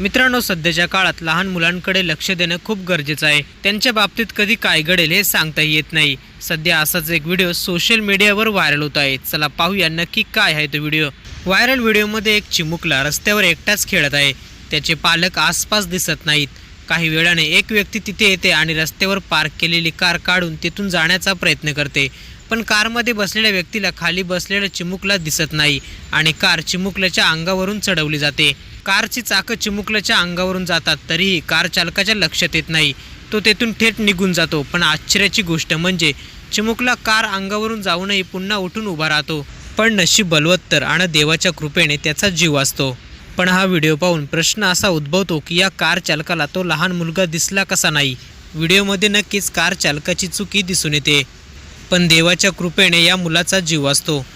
मित्रांनो सध्याच्या काळात लहान मुलांकडे लक्ष देणं खूप गरजेचं आहे. त्यांच्या बाबतीत कधी काय घडेल हे सांगता येत नाही. सध्या असाच एक व्हिडिओ सोशल मीडियावर व्हायरल होत आहे. चला पाहूया नक्की काय आहे तो व्हिडिओ. व्हायरल व्हिडिओमध्ये एक चिमुकला रस्त्यावर एकटाच खेळत आहे. त्याचे पालक आसपास दिसत नाहीत. काही वेळाने एक व्यक्ती तिथे येते आणि रस्त्यावर पार्क केलेली कार काढून तिथून जाण्याचा प्रयत्न करते. पण कारमध्ये बसलेल्या व्यक्तीला खाली बसलेल्या चिमुकला दिसत नाही आणि कार चिमुकल्याच्या अंगावरून चढवली जाते. कारची चाकं चिमुकल्याच्या अंगावरून जातात तरीही कार चालकाच्या लक्षात येत नाही. तो तेथून थेट निघून जातो. पण आश्चर्याची गोष्ट म्हणजे चिमुकला कार अंगावरून जाऊनही पुन्हा उठून उभा राहतो. पण नशीब बलवत्तर आणि देवाच्या कृपेने त्याचा जीव वाचतो. पण हा व्हिडिओ पाहून प्रश्न असा उद्भवतो की या कार चालकाला तो लहान मुलगा दिसला कसा नाही? व्हिडिओमध्ये नक्कीच कार चालकाची चुकी दिसून येते. पण देवाच्या कृपेने या मुलाचा जीव वाचतो.